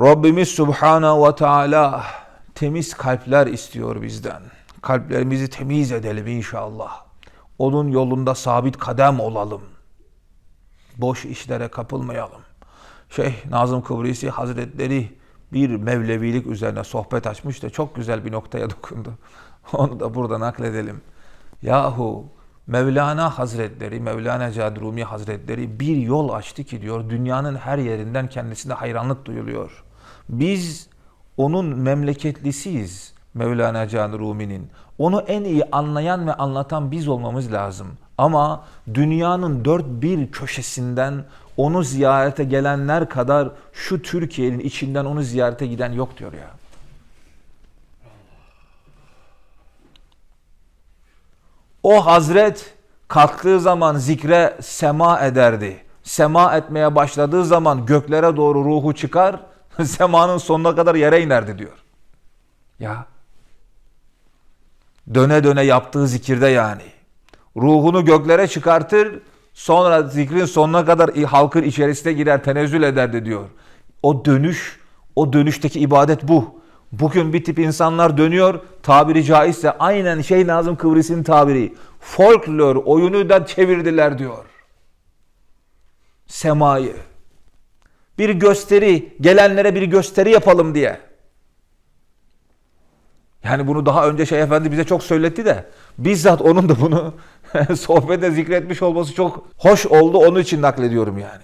Rabbimiz Subhanahu ve Teala temiz kalpler istiyor bizden. Kalplerimizi temiz edelim inşallah. Onun yolunda sabit kadem olalım. Boş işlere kapılmayalım. Şeyh Nazım Kıbrisi Hazretleri bir Mevlevilik üzerine sohbet açmış da çok güzel bir noktaya dokundu. Onu da burada nakledelim. Yahu Mevlana Hazretleri, Mevlana Cad Rumi Hazretleri bir yol açtı ki diyor dünyanın her yerinden kendisine hayranlık duyuluyor. Biz onun memleketlisiyiz Mevlana Can Rumi'nin. Onu en iyi anlayan ve anlatan biz olmamız lazım. Ama dünyanın dört bir köşesinden onu ziyarete gelenler kadar şu Türkiye'nin içinden onu ziyarete giden yok diyor ya. O hazret kalktığı zaman zikre sema ederdi. Sema etmeye başladığı zaman göklere doğru ruhu çıkar, semanın sonuna kadar yere inerdi diyor. Ya. Döne döne yaptığı zikirde yani. Ruhunu göklere çıkartır, sonra zikrin sonuna kadar halkın içerisine girer, tenezzül ederdi diyor. O dönüş, o dönüşteki ibadet bu. Bugün bir tip insanlar dönüyor, tabiri caizse aynen şey Nazım Kıbrıs'ın tabiri. Folklor oyunu da çevirdiler diyor. Semayı. Bir gösteri, gelenlere bir gösteri yapalım diye. Yani bunu daha önce Şeyh Efendi bize çok söyletti de bizzat onun da bunu sohbete zikretmiş olması çok hoş oldu. Onun için naklediyorum yani.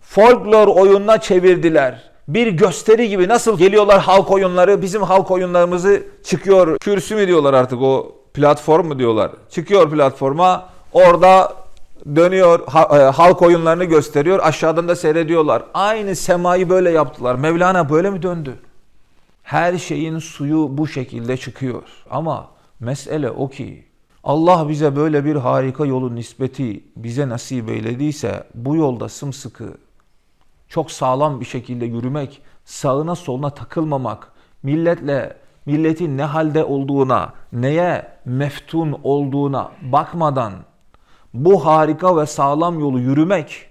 Folklor oyununa çevirdiler. Bir gösteri gibi nasıl geliyorlar halk oyunları bizim halk oyunlarımızı çıkıyor kürsü mü diyorlar artık o platform mu diyorlar. Çıkıyor platforma orada dönüyor e, halk oyunlarını gösteriyor aşağıdan da seyrediyorlar. Aynı semayı böyle yaptılar. Mevlana böyle mi döndü? Her şeyin suyu bu şekilde çıkıyor. Ama mesele o ki Allah bize böyle bir harika yolun nispeti bize nasip eylediyse bu yolda sımsıkı çok sağlam bir şekilde yürümek, sağına soluna takılmamak, milletle milletin ne halde olduğuna, neye meftun olduğuna bakmadan bu harika ve sağlam yolu yürümek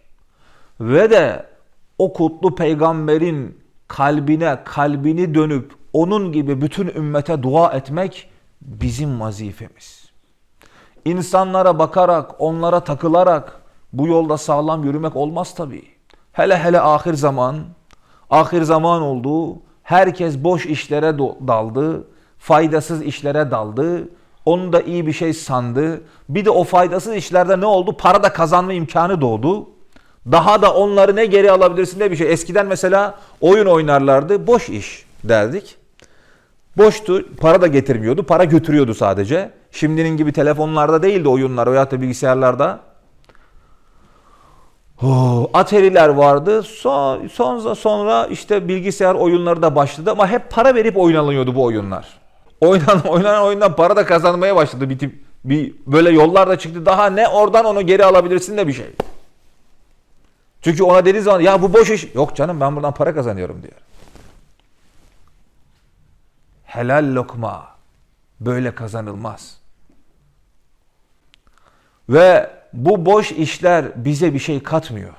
ve de o kutlu peygamberin kalbine kalbini dönüp onun gibi bütün ümmete dua etmek bizim vazifemiz. İnsanlara bakarak, onlara takılarak bu yolda sağlam yürümek olmaz tabii. Hele hele ahir zaman, ahir zaman oldu. Herkes boş işlere daldı, faydasız işlere daldı. Onu da iyi bir şey sandı. Bir de o faydasız işlerde ne oldu? Para da kazanma imkanı doğdu. Daha da onları ne geri alabilirsin ne bir şey. Eskiden mesela oyun oynarlardı. Boş iş derdik. Boştu. Para da getirmiyordu. Para götürüyordu sadece. Şimdinin gibi telefonlarda değildi oyunlar veyahut da bilgisayarlarda. Oh, Atari'ler vardı. Son, sonra, sonra işte bilgisayar oyunları da başladı ama hep para verip oynanıyordu bu oyunlar. Oynanan, oynanan oyundan para da kazanmaya başladı bir tip. Bir böyle yollar da çıktı. Daha ne oradan onu geri alabilirsin de bir şey. Çünkü ona dediği zaman ya bu boş iş. Yok canım ben buradan para kazanıyorum diyor. Helal lokma böyle kazanılmaz. Ve bu boş işler bize bir şey katmıyor.